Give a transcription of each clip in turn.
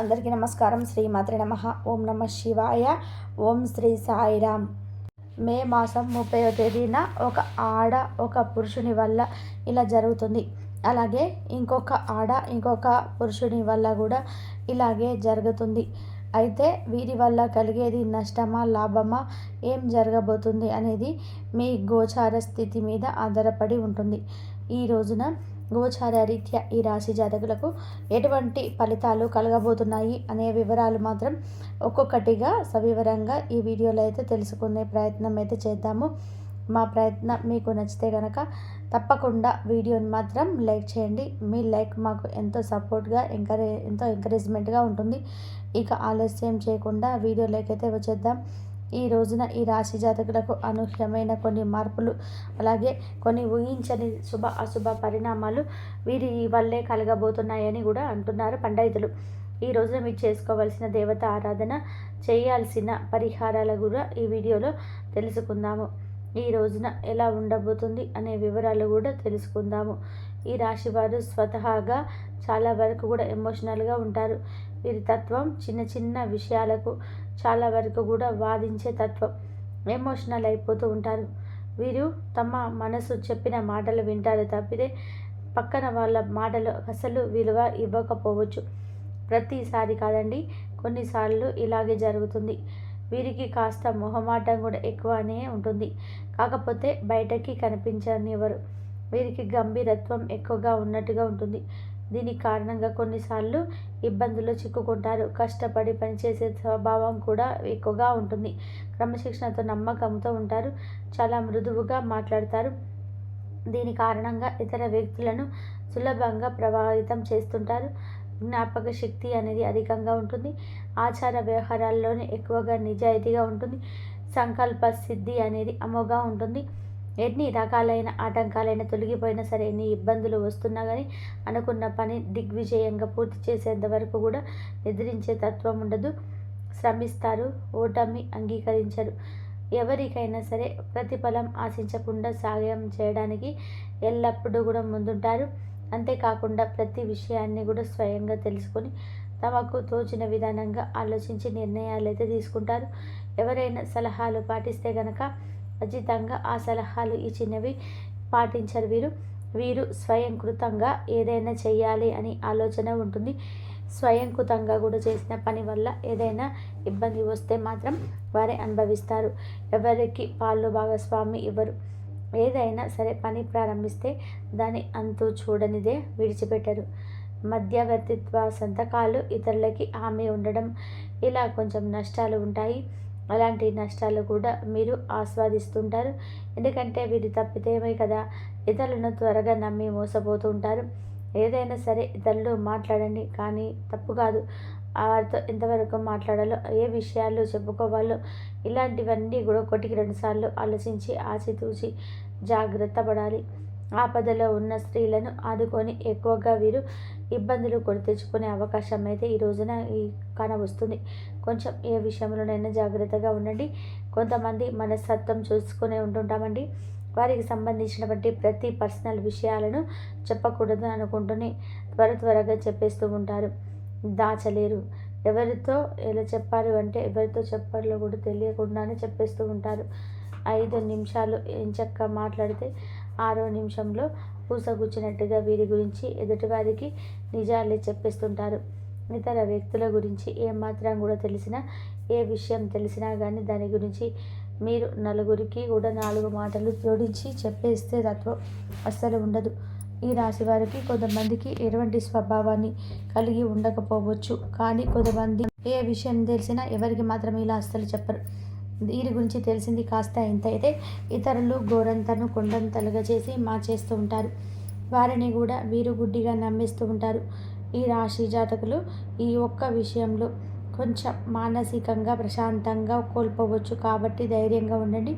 అందరికీ నమస్కారం. శ్రీ మాత్రి నమ. ఓం నమ శివాయ. ఓం శ్రీ సాయిరామ్. మే మాసం ముప్పై తేదీన ఒక ఆడ ఒక పురుషుని వల్ల ఇలా జరుగుతుంది. అలాగే ఇంకొక ఆడ ఇంకొక పురుషుని వల్ల కూడా ఇలాగే జరుగుతుంది. అయితే వీరి వల్ల కలిగేది నష్టమా లాభమా ఏం జరగబోతుంది అనేది మీ గోచార స్థితి మీద ఆధారపడి ఉంటుంది. ఈ రోజున గోచార రీత్యా ఈ రాశి జాతకులకు ఎటువంటి ఫలితాలు కలగబోతున్నాయి అనే వివరాలు మాత్రం ఒక్కొక్కటిగా సవివరంగా ఈ వీడియోలో అయితే తెలుసుకునే ప్రయత్నం అయితే చేద్దాము. మా ప్రయత్నం మీకు నచ్చితే కనుక తప్పకుండా వీడియోని మాత్రం లైక్ చేయండి. మీ లైక్ మాకు ఎంతో సపోర్ట్గా ఎంకరే ఎంతో ఎంకరేజ్మెంట్గా ఉంటుంది. ఇక ఆలస్యం చేయకుండా వీడియోలోకి అయితే వచ్చేద్దాం. ఈ రోజున ఈ రాశి జాతకులకు అనూహ్యమైన కొన్ని మార్పులు అలాగే కొన్ని ఊహించని శుభ అశుభ పరిణామాలు వీరి వల్లే కలగబోతున్నాయని కూడా అంటున్నారు పండితులు. ఈ రోజున మీరు చేసుకోవాల్సిన దేవత ఆరాధన చేయాల్సిన పరిహారాల కూడా ఈ వీడియోలో తెలుసుకుందాము. ఈ రోజున ఎలా ఉండబోతుంది అనే వివరాలు కూడా తెలుసుకుందాము. ఈ రాశి వారు స్వతహాగా చాలా వరకు కూడా ఎమోషనల్గా ఉంటారు. వీరి తత్వం. చిన్న చిన్న విషయాలకు చాలా వరకు కూడా వాదించే తత్వం. ఎమోషనల్ అయిపోతూ ఉంటారు. వీరు తమ మనసు చెప్పిన మాటలు వింటారు తప్పితే పక్కన వాళ్ళ మాటలు అసలు విలువ ఇవ్వకపోవచ్చు. ప్రతిసారి కాదండి కొన్నిసార్లు ఇలాగే జరుగుతుంది. వీరికి కాస్త మొహమాటం కూడా ఎక్కువనే ఉంటుంది. కాకపోతే బయటకి కనిపించనివ్వరు. వీరికి గంభీరత్వం ఎక్కువగా ఉన్నట్టుగా ఉంటుంది. దీనికి కారణంగా కొన్నిసార్లు ఇబ్బందుల్లో చిక్కుకుంటారు. కష్టపడి పనిచేసే స్వభావం కూడా ఎక్కువగా ఉంటుంది. క్రమశిక్షణతో నమ్మకంతో ఉంటారు. చాలా మృదువుగా మాట్లాడతారు. దీని కారణంగా ఇతర వ్యక్తులను సులభంగా ప్రభావితం చేస్తుంటారు. జ్ఞాపక శక్తి అనేది అధికంగా ఉంటుంది. ఆచార వ్యవహారాల్లోనే ఎక్కువగా నిజాయితీగా ఉంటుంది. సంకల్ప సిద్ధి అనేది అమోగా ఉంటుంది. ఎన్ని రకాలైన ఆటంకాలైనా తొలగిపోయినా సరే ఎన్ని ఇబ్బందులు వస్తున్నా కానీ అనుకున్న పని దిగ్విజయంగా పూర్తి చేసేంత వరకు కూడా నిద్రించే తత్వం ఉండదు. శ్రమిస్తారు ఓటమి అంగీకరించరు. ఎవరికైనా సరే ప్రతిఫలం ఆశించకుండా సాయం చేయడానికి ఎల్లప్పుడూ కూడా ముందుంటారు. అంతేకాకుండా ప్రతి విషయాన్ని కూడా స్వయంగా తెలుసుకొని తమకు తోచిన విధానంగా ఆలోచించి నిర్ణయాలు అయితే తీసుకుంటారు. ఎవరైనా సలహాలు పాటిస్తే కనుక ఖచ్చితంగా ఆ సలహాలు ఇచ్చినవి పాటించరు వీరు. వీరు స్వయంకృతంగా ఏదైనా చేయాలి అని ఆలోచన ఉంటుంది. స్వయంకృతంగా కూడా చేసిన పని వల్ల ఏదైనా ఇబ్బంది వస్తే మాత్రం వారే అనుభవిస్తారు. ఎవరికి పాలు భాగస్వామి ఇవ్వరు ఏదైనా సరే పని ప్రారంభిస్తే దాని అంతు చూడనిదే విడిచిపెట్టరు. మధ్యవర్తిత్వ సంతకాలు ఇతరులకి హామీ ఉండడం ఇలా కొంచెం నష్టాలు ఉంటాయి. అలాంటి నష్టాలు కూడా మీరు ఆస్వాదిస్తుంటారు. ఎందుకంటే వీరి తప్పితేమే కదా? ఇతరులను త్వరగా నమ్మి మోసపోతూ ఉంటారు. ఏదైనా సరే ఇతరులు మాట్లాడండి. కానీ తప్పు కాదు. వారితో ఎంతవరకు మాట్లాడాలో ఏ విషయాలు చెప్పుకోవాలో ఇలాంటివన్నీ కూడా ఒకటికి రెండుసార్లు ఆలోచించి ఆచితూచి జాగ్రత్త పడాలి. ఆపదలో ఉన్న స్త్రీలను ఆదుకొని ఎక్కువగా వీరు ఇబ్బందులు కొని తెచ్చుకునే అవకాశం అయితే ఈ రోజున ఈ కానవస్తుంది కొంచెం ఏ విషయంలోనైనా జాగ్రత్తగా ఉండండి. కొంతమంది మనస్తత్వం చూసుకునే ఉంటుంటామండి. వారికి సంబంధించినటువంటి ప్రతి పర్సనల్ విషయాలను చెప్పకూడదు అనుకుంటూనే త్వర త్వరగా చెప్పేస్తూ ఉంటారు. దాచలేరు. ఎవరితో ఎలా చెప్పారు అంటే ఎవరితో చెప్పాలో కూడా తెలియకుండానే చెప్పేస్తూ ఉంటారు. ఐదు నిమిషాలు ఎంచక్క మాట్లాడితే ఆరో నిమిషంలో పూసగుచ్చినట్టుగా వీరి గురించి ఎదుటివారికి నిజాలే చెప్పేస్తుంటారు. ఇతర వ్యక్తుల గురించి ఏమాత్రం కూడా తెలిసినా ఏ విషయం తెలిసినా కానీ దాని గురించి మీరు నలుగురికి కూడా నాలుగు మాటలు జోడించి చెప్పేస్తే తత్వం అస్సలు ఉండదు. ఈ రాశి వారికి కొంతమందికి ఎటువంటి స్వభావాన్ని కలిగి ఉండకపోవచ్చు. కానీ కొంతమంది ఏ విషయం తెలిసినా ఎవరికి మాత్రం ఇలా అస్సలు చెప్పరు. దీని గురించి తెలిసింది కాస్త ఇంత అయితే ఇతరులు గోరంతను కొండంతలుగా చేసి మార్చేస్తూ ఉంటారు. వారిని కూడా వీరు గుడ్డిగా నమ్మిస్తూ ఉంటారు. ఈ రాశి జాతకులు ఈ ఒక్క విషయంలో కొంచెం మానసికంగా ప్రశాంతంగా కోల్పోవచ్చు. కాబట్టి ధైర్యంగా ఉండండి.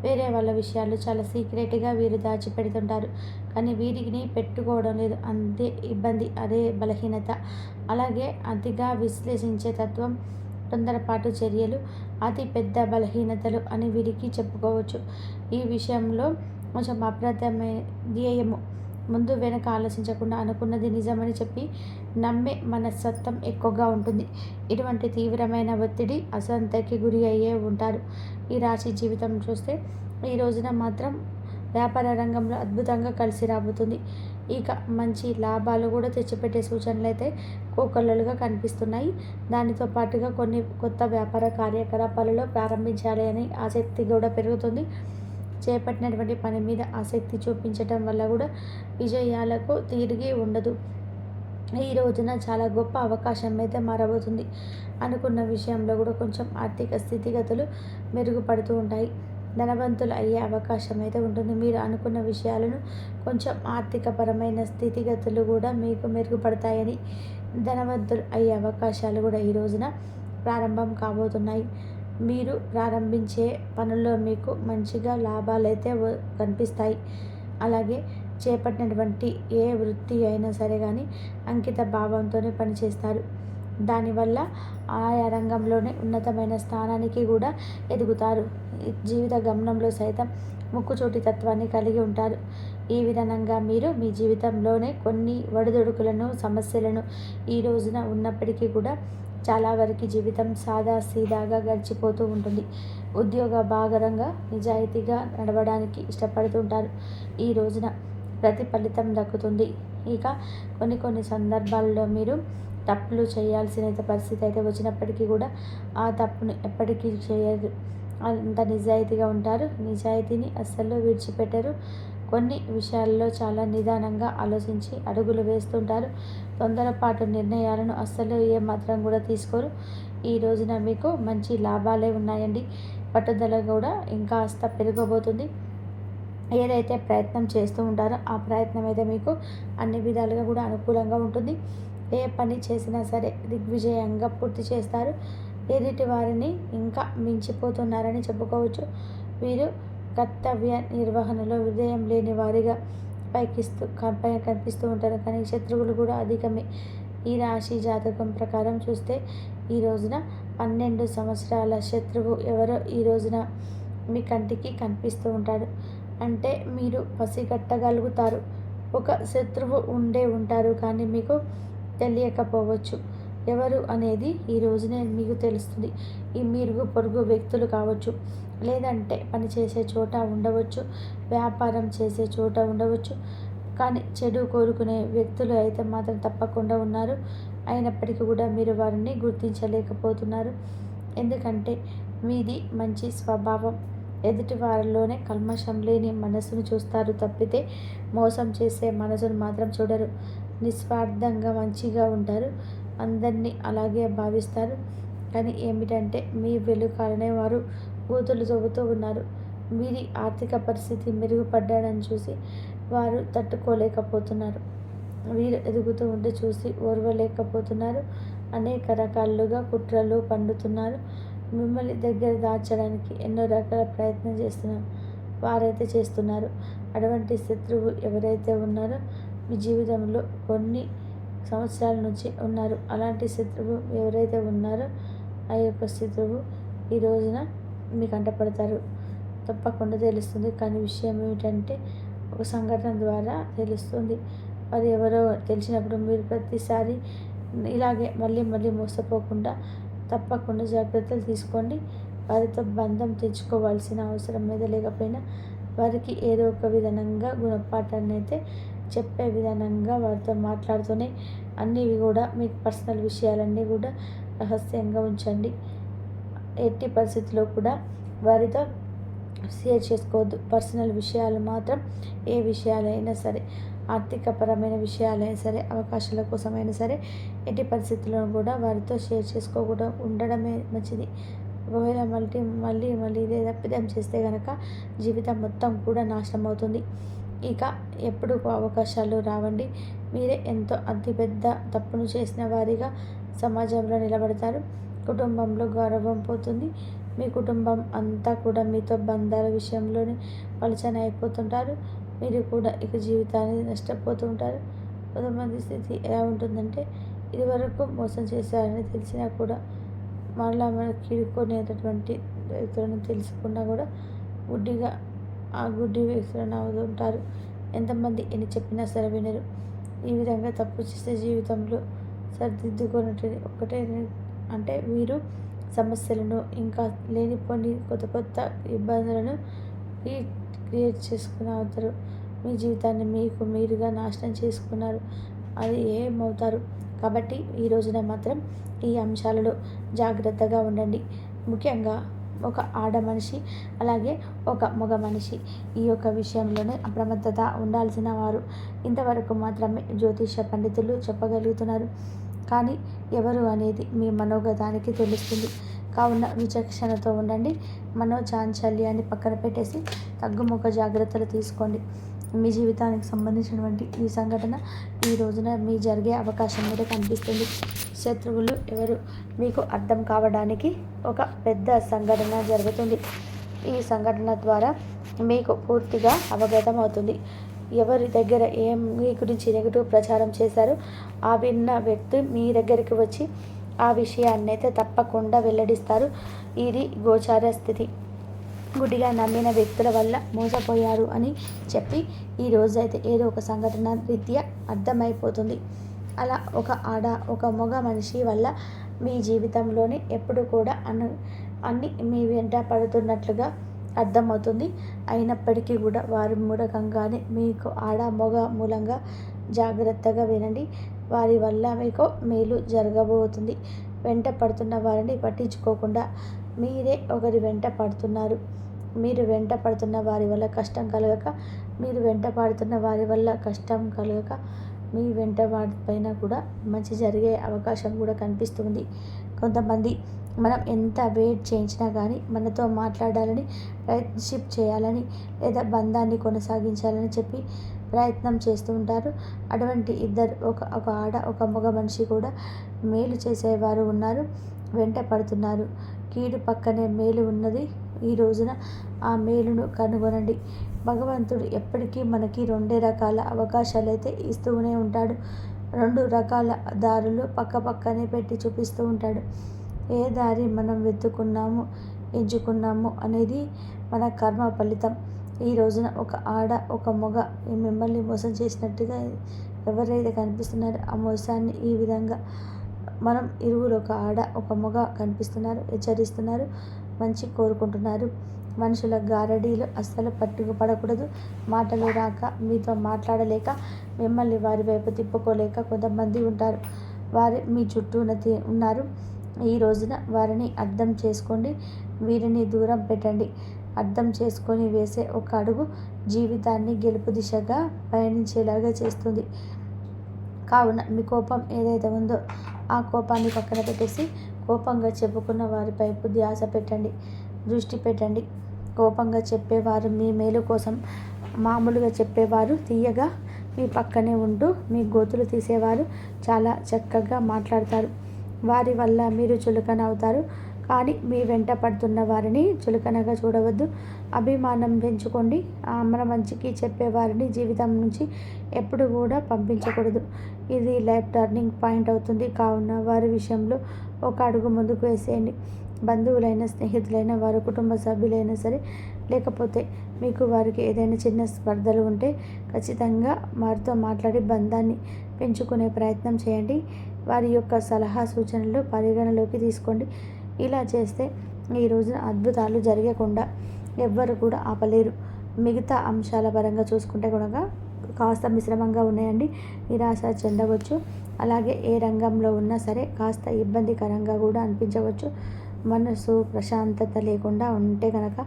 వేరే వాళ్ళ విషయాలు చాలా సీక్రెట్గా వీరు దాచిపెడుతుంటారు. కానీ వీరిని పెట్టుకోవడం లేదు. అంతే ఇబ్బంది అదే బలహీనత. అలాగే అతిగా విశ్లేషించే తత్వం తొందరపాటు చర్యలు అతి పెద్ద బలహీనతలు అని వీరికి చెప్పుకోవచ్చు. ఈ విషయంలో కొంచెం అప్రదమే ధ్యేయము. ముందు వెనక ఆలోచించకుండా అనుకున్నది నిజమని చెప్పి నమ్మే మనస్తత్వం ఎక్కువగా ఉంటుంది. ఇటువంటి తీవ్రమైన ఒత్తిడి అసంతకి గురి అయ్యే ఉంటారు. ఈ రాశి జీవితం చూస్తే ఈ రోజున మాత్రం వ్యాపార రంగంలో అద్భుతంగా కలిసి రాబోతుంది. ఇక మంచి లాభాలు కూడా తెచ్చిపెట్టే సూచనలు అయితే కోకొల్లలుగా కనిపిస్తున్నాయి. దానితో పాటుగా కొన్ని కొత్త వ్యాపార కార్యకలాపాలలో ప్రారంభించాలి అని ఆసక్తి కూడా పెరుగుతుంది. చేపట్టినటువంటి పని మీద ఆసక్తి చూపించటం వల్ల కూడా విజయాలకు తిరిగి ఉండదు. ఈ రోజున చాలా గొప్ప అవకాశం అయితే మారబోతుంది. అనుకున్న విషయంలో కూడా కొంచెం ఆర్థిక స్థితిగతులు మెరుగుపడుతూ ఉంటాయి. ధనవంతులు అయ్యే అవకాశం అయితే ఉంటుంది. మీరు అనుకున్న విషయాలను కొంచెం ఆర్థికపరమైన స్థితిగతులు కూడా మీకు మెరుగుపడతాయని ధనవంతులు అయ్యే అవకాశాలు కూడా ఈ రోజున ప్రారంభం కాబోతున్నాయి. మీరు ప్రారంభించే పనుల్లో మీకు మంచిగా లాభాలైతే కనిపిస్తాయి. అలాగే చేపట్టినటువంటి ఏ వృత్తి అయినా సరే కానీ అంకిత భావంతోనే పనిచేస్తారు. దానివల్ల ఆయా రంగంలోనే ఉన్నతమైన స్థానానికి కూడా ఎదుగుతారు. జీవిత గమనంలో సైతం ముక్కుచోటి తత్వాన్ని కలిగి ఉంటారు. ఈ విధంగా మీరు మీ జీవితంలోనే కొన్ని ఒడిదొడుకులను సమస్యలను ఈ రోజున ఉన్నప్పటికీ కూడా చాలా వరకు జీవితం సాదా సీదాగా గడిచిపోతూ ఉంటుంది. ఉద్యోగ భాగరంగా నిజాయితీగా నడవడానికి ఇష్టపడుతుంటారు ఈ రోజున ప్రతిఫలితం దక్కుతుంది. ఇక కొన్ని కొన్ని సందర్భాల్లో మీరు తప్పులు చేయాల్సిన పరిస్థితి అయితే వచ్చినప్పటికీ కూడా ఆ తప్పును ఎప్పటికీ చేయరు. అంత నిజాయితీగా ఉంటారు. నిజాయితీని అస్సలు విడిచిపెట్టరు. కొన్ని విషయాల్లో చాలా నిదానంగా ఆలోచించి అడుగులు వేస్తుంటారు. తొందరపాటు నిర్ణయాలను అస్సలు ఏమాత్రం కూడా తీసుకోరు. ఈ రోజున మీకు మంచి లాభాలే ఉన్నాయండి. పట్టుదల కూడా ఇంకా అస్త పెరగబోతుంది. ఏదైతే ప్రయత్నం చేస్తూ ఉంటారో ఆ ప్రయత్నం అయితే మీకు అన్ని విధాలుగా కూడా అనుకూలంగా ఉంటుంది. ఏ పని చేసినా సరే దిగ్విజయంగా పూర్తి చేస్తారు. ఎదుటి వారిని ఇంకా మించిపోతున్నారని చెప్పుకోవచ్చు. వీరు కర్తవ్య నిర్వహణలో విజయం లేని వారిగా పైకిస్తూ పైన కనిపిస్తూ ఉంటారు. కానీ శత్రువులు కూడా అధికమే. ఈ రాశి జాతకం ప్రకారం చూస్తే ఈ రోజున పన్నెండు సంవత్సరాల శత్రువు ఎవరో ఈ రోజున మీ కంటికి కనిపిస్తూ ఉంటాడు. అంటే మీరు పసిగట్టగలుగుతారు. ఒక శత్రువు ఉండే ఉంటారు. కానీ మీకు తెలియకపోవచ్చు. ఎవరు అనేది ఈ రోజునే మీకు తెలుస్తుంది. ఈ మీరుగు పొరుగు వ్యక్తులు కావచ్చు. లేదంటే పని చేసే చోట ఉండవచ్చు. వ్యాపారం చేసే చోట ఉండవచ్చు. కానీ చెడు కోరుకునే వ్యక్తులు అయితే మాత్రం తప్పకుండా ఉన్నారు. అయినప్పటికీ కూడా మీరు వారిని గుర్తించలేకపోతున్నారు. ఎందుకంటే మీది మంచి స్వభావం. ఎదుటి వారిలోనే కల్మషం లేని మనసును చూస్తారు తప్పితే మోసం చేసే మనసును మాత్రం చూడరు. నిస్వార్థంగా మంచిగా ఉంటారు. అందరినీ అలాగే భావిస్తారు. కానీ ఏమిటంటే మీ వెలుకాలనే వారు కూతులు చెబుతూ ఉన్నారు. వీరి ఆర్థిక పరిస్థితి మెరుగుపడ్డాడని చూసి వారు తట్టుకోలేకపోతున్నారు. వీరు ఎదుగుతూ ఉంటే చూసి ఓర్వలేకపోతున్నారు. అనేక రకాలుగా కుట్రలు పండుతున్నారు. మిమ్మల్ని దగ్గర దాచడానికి ఎన్నో రకాల ప్రయత్నం చేస్తున్నారు వారైతే చేస్తున్నారు. అటువంటి శత్రువు ఎవరైతే ఉన్నారో జీవితంలో కొన్ని సంవత్సరాల నుంచి ఉన్నారు. అలాంటి శత్రువు ఎవరైతే ఉన్నారో ఆ యొక్క శత్రువు ఈ రోజున మీకు అంటపడతారు తప్పకుండా తెలుస్తుంది. కానీ విషయం ఏమిటంటే ఒక సంఘటన ద్వారా తెలుస్తుంది. వారు ఎవరో తెలిసినప్పుడు మీరు ప్రతిసారి ఇలాగే మళ్ళీ మళ్ళీ మోసపోకుండా తప్పకుండా జాగ్రత్తలు తీసుకోండి. వారితో బంధం తెచ్చుకోవాల్సిన అవసరం మీద లేకపోయినా వారికి ఏదో ఒక విధంగా గుణపాఠాన్ని అయితే చెప్పే విధానంగా వారితో మాట్లాడుతూనే అన్నీ కూడా మీకు పర్సనల్ విషయాలన్నీ కూడా రహస్యంగా ఉంచండి. ఎట్టి పరిస్థితుల్లో కూడా వారితో షేర్ చేసుకోవద్దు. పర్సనల్ విషయాలు మాత్రం ఏ విషయాలైనా సరే ఆర్థికపరమైన విషయాలైనా సరే అవకాశాల కోసమైనా సరే ఎట్టి పరిస్థితుల్లో కూడా వారితో షేర్ చేసుకోకుండా ఉండడమే మంచిది. ఒకవేళ మళ్ళీ మళ్ళీ మళ్ళీ ఇదే తప్పిదం చేస్తే కనుక జీవితం మొత్తం కూడా నాశనం అవుతుంది. ఇక ఎప్పుడు అవకాశాలు రావండి. మీరే ఎంతో అతిపెద్ద తప్పును చేసిన వారిగా సమాజంలో నిలబడతారు. కుటుంబంలో గౌరవం పోతుంది. మీ కుటుంబం అంతా కూడా మీతో బంధాల విషయంలోనే పలచన అయిపోతుంటారు. మీరు కూడా ఇక జీవితాన్ని నష్టపోతూ ఉంటారు కొంతమంది స్థితి ఎలా ఉంటుందంటే ఇదివరకు మోసం చేశారని తెలిసినా కూడా మళ్ళీ మన కీడుకునేటటువంటి రైతులను తెలుసుకున్నా కూడా గుడ్డిగా ఆ గుడ్డి వ్యక్తులను అవుతుంటారు ఎంతమంది ఎన్ని చెప్పినా సరే వినరు. ఈ విధంగా తప్పు చేసే జీవితంలో సరిదిద్దుకున్నట్టు ఒకటే అంటే వీరు సమస్యలను ఇంకా లేనిపోని కొత్త కొత్త ఇబ్బందులను క్రియేట్ చేసుకుని అవుతారు మీ జీవితాన్ని మీకు మీరుగా నాశనం చేసుకున్నారు. అది ఏమవుతారు? కాబట్టి ఈ రోజున మాత్రం ఈ అంశాలలో జాగ్రత్తగా ఉండండి. ముఖ్యంగా ఒక ఆడ మనిషి అలాగే ఒక మగ మనిషి. ఈ యొక్క విషయంలోనే అప్రమత్తత ఉండాల్సిన వారు. ఇంతవరకు మాత్రమే జ్యోతిష పండితులు చెప్పగలుగుతున్నారు. కానీ ఎవరు అనేది మీ మనోగతానికి తెలుస్తుంది. కావున విచక్షణతో ఉండండి. మనోచాంచల్యాన్ని పక్కన పెట్టేసి తగ్గుముఖ జాగ్రత్తలు తీసుకోండి. మీ జీవితానికి సంబంధించినటువంటి ఈ సంఘటన ఈ రోజున మీ జరిగే అవకాశం మీద కనిపిస్తుంది. శత్రువులు ఎవరు? మీకు అర్థం కావడానికి ఒక పెద్ద సంఘటన జరుగుతుంది. ఈ సంఘటన ద్వారా మీకు పూర్తిగా అవగతం అవుతుంది ఎవరి దగ్గర ఏం మీ గురించి నెగిటివ్ ప్రచారం చేశారో ఆ విన్న వ్యక్తి మీ దగ్గరికి వచ్చి ఆ విషయాన్ని అయితే తప్పకుండా వెల్లడిస్తారు. ఇది గోచార స్థితి. గుడిగా నమ్మిన వ్యక్తుల వల్ల మోసపోయారు అని చెప్పి ఈరోజు అయితే ఏదో ఒక సంఘటన రీత్యా అర్థమైపోతుంది. అలా ఒక ఆడ ఒక మగ మనిషి వల్ల మీ జీవితంలోనే ఎప్పుడు కూడా అను అన్ని మీ వెంట పడుతున్నట్లుగా అర్థమవుతుంది. అయినప్పటికీ కూడా వారి మూలకంగానే మీకు ఆడ మగ మూలంగా జాగ్రత్తగా వినండి. వారి వల్ల మీకు మేలు జరగబోతుంది. వెంట పడుతున్న వారిని పట్టించుకోకుండా మీరే ఒకరి వెంట పడుతున్నారు. మీరు వెంట పడుతున్న వారి వల్ల కష్టం కలగక మీరు వెంట పడుతున్న వారి వల్ల కష్టం కలగక మీ వెంట పైన కూడా మంచి జరిగే అవకాశం కూడా కనిపిస్తుంది. కొంతమంది మనం ఎంత వెయిట్ చేయించినా కానీ మనతో మాట్లాడాలని ప్రయత్నషిప్ చేయాలని లేదా బంధాన్ని కొనసాగించాలని చెప్పి ప్రయత్నం చేస్తూ ఉంటారు. అటువంటి ఇద్దరు ఒక ఒక ఆడ ఒక మగ మనిషి కూడా మేలు చేసేవారు ఉన్నారు. వెంట పడుతున్నారు. కీడు పక్కనే మేలు ఉన్నది. ఈ రోజున ఆ మేలును కనుగొనండి. భగవంతుడు ఎప్పటికీ మనకి రెండే రకాల అవకాశాలు అయితే ఇస్తూనే ఉంటాడు. రెండు రకాల దారులు పక్క పక్కనే పెట్టి చూపిస్తూ ఉంటాడు. ఏ దారి మనం వెతుకున్నాము ఎంచుకున్నాము అనేది మన కర్మ ఫలితం. ఈ రోజున ఒక ఆడ ఒక మగ మిమ్మల్ని మోసం చేసినట్టుగా ఎవరైతే కనిపిస్తున్నారో ఆ మోసాన్ని ఈ విధంగా మనం ఇరువురు ఒక ఆడ ఒక మగ కనిపిస్తున్నారు హెచ్చరిస్తున్నారు మంచి కోరుకుంటున్నారు. మనుషుల గారడీలు అస్సలు పట్టుకు పడకూడదు. మాటలు రాక మీతో మాట్లాడలేక మిమ్మల్ని వారి వైపు తిప్పుకోలేక కొంతమంది ఉంటారు. వారి మీ చుట్టూ ఉన్నారు. ఈ రోజున వారిని అర్థం చేసుకోండి. వీరిని దూరం పెట్టండి. అర్థం చేసుకొని వేసే ఒక అడుగు జీవితాన్ని గెలుపు దిశగా పయనించేలాగా చేస్తుంది. కావున మీ కోపం ఏదైతే ఉందో ఆ కోపాన్ని పక్కన పెట్టేసి కోపంగా చెప్పుకున్న వారిపై ధ్యాస పెట్టండి. దృష్టి పెట్టండి. కోపంగా చెప్పేవారు. మీ మేలు కోసం మామూలుగా చెప్పేవారు. తీయగా మీ పక్కనే ఉంటూ మీ గోతులు తీసేవారు. చాలా చక్కగా మాట్లాడతారు. వారి వల్ల మీరు చులకన అవుతారు కానీ మీ వెంట పడుతున్న వారిని చులకనగా చూడవద్దు. అభిమానం పెంచుకోండి. మన మంచికి చెప్పేవారిని జీవితం నుంచి ఎప్పుడు కూడా పంపించకూడదు. ఇది లైఫ్ టర్నింగ్ పాయింట్ అవుతుంది. కావున వారి విషయంలో ఒక అడుగు ముందుకు వేసేయండి. బంధువులైన స్నేహితులైన వారు కుటుంబ సభ్యులైనా సరే లేకపోతే మీకు వారికి ఏదైనా చిన్న స్పర్ధలు ఉంటే ఖచ్చితంగా వారితో మాట్లాడి బంధాన్ని పెంచుకునే ప్రయత్నం చేయండి. వారి యొక్క సలహా సూచనలు పరిగణలోకి తీసుకోండి. ఇలా చేస్తే ఈ రోజున అద్భుతాలు జరగకుండా ఎవ్వరు కూడా ఆపలేరు. మిగతా అంశాల పరంగా చూసుకుంటే కూడా కాస్త మిశ్రమంగా ఉన్నాయండి. నిరాశ చెందవచ్చు. అలాగే ఏ రంగంలో ఉన్నా సరే కాస్త ఇబ్బందికరంగా కూడా అనిపించవచ్చు. మనసు ప్రశాంతత లేకుండా ఉంటే కనుక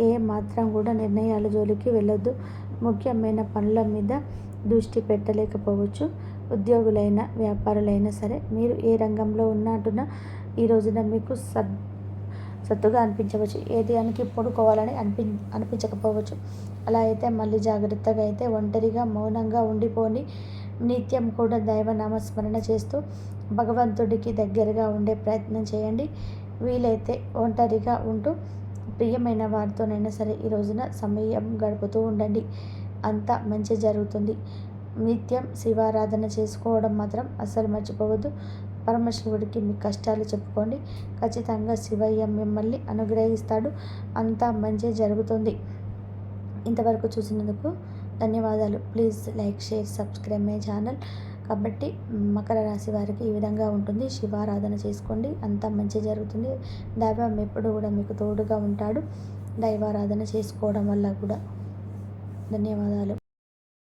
ఏ మాత్రం కూడా నిర్ణయాల జోలికి వెళ్ళొద్దు. ముఖ్యమైన పనుల మీద దృష్టి పెట్టలేకపోవచ్చు. ఉద్యోగులైన వ్యాపారులైనా సరే మీరు ఏ రంగంలో ఉన్నట్టున ఈ రోజున మీకు సద్ సత్తుగా అనిపించవచ్చు. ఏది అనికి పడుకోవాలని అనిపి అనిపించకపోవచ్చు. అలా అయితే మళ్ళీ జాగ్రత్తగా అయితే ఒంటరిగా మౌనంగా ఉండిపోని నిత్యం కూడా దైవనామస్మరణ చేస్తూ భగవంతుడికి దగ్గరగా ఉండే ప్రయత్నం చేయండి. వీలైతే ఒంటరిగా ఉంటూ ప్రియమైన వారితోనైనా సరే ఈ రోజున సమయం గడుపుతూ ఉండండి. అంతా మంచి జరుగుతుంది. నిత్యం శివారాధన చేసుకోవడం మాత్రం అస్సలు మర్చిపోవద్దు. పరమశివుడికి మీ కష్టాలు చెప్పుకోండి. ఖచ్చితంగా శివయ్య మిమ్మల్ని అనుగ్రహిస్తాడు. అంతా మంచి జరుగుతుంది. ఇంతవరకు చూసినందుకు ధన్యవాదాలు. Please like share subscribe my channel. కాబట్టి మకర రాశి వారికి ఈ విధంగా ఉంటుంది. శివారాధన చేసుకోండి. అంతా మంచి జరుగుతుంది. దైవం ఎప్పుడు కూడా మీకు తోడుగా ఉంటాడు. దైవారాధన చేసుకోవడం వల్ల కూడా. ధన్యవాదాలు.